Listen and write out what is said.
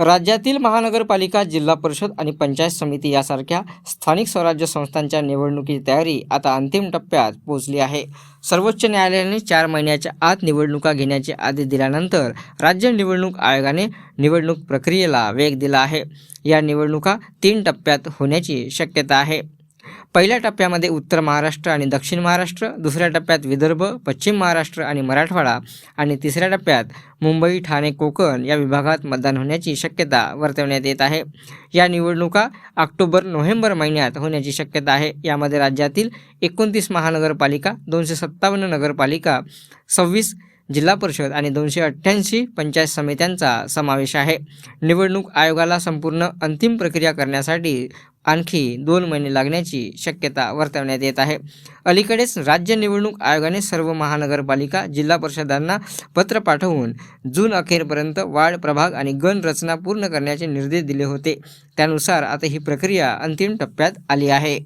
राज्यातील महानगरपालिका जिल्हा परिषद आणि पंचायत समिती यासारख्या स्थानिक स्वराज्य संस्थांच्या निवडणुकीची तयारी आता अंतिम टप्प्यात पोहोचली आहे. सर्वोच्च न्यायालयाने चार महिन्याच्या आत निवडणुका घेण्याचे आदेश दिल्यानंतर राज्य निवडणूक आयोगाने निवडणूक प्रक्रियेला वेग दिला आहे. या निवडणुका तीन टप्प्यात होण्याची शक्यता आहे. पहिल्या टप्प्यामध्ये उत्तर महाराष्ट्र आणि दक्षिण महाराष्ट्र दुसऱ्या टप्प्यात विदर्भ पश्चिम महाराष्ट्र आणि मराठवाडा आणि तिसऱ्या टप्प्यात मुंबई ठाणे कोकण या विभागात मतदान होण्याची शक्यता वर्तवण्यात येत आहे. या निवडणुका ऑक्टोबर नोव्हेंबर महिन्यात होण्याची शक्यता आहे. यामध्ये राज्यातील एकोणतीस महानगरपालिका दोनशे सत्तावन्न नगरपालिका सव्वीस जिल्हा परिषद आणि दोनशे अठ्ठ्याऐंशी पंचायत समित्यांचा समावेश आहे. निवडणूक आयोगाला संपूर्ण अंतिम प्रक्रिया करण्यासाठी आणखी दोन महिने लागण्याची शक्यता वर्तवण्यात येत आहे. अलीकडेच राज्य निवडणूक आयोगाने सर्व महानगरपालिका जिल्हा परिषदांना पत्र पाठवून जून अखेरपर्यंत वाढ प्रभाग आणि गण रचना पूर्ण करण्याचे निर्देश दिले होते. त्यानुसार आता ही प्रक्रिया अंतिम टप्प्यात आली आहे.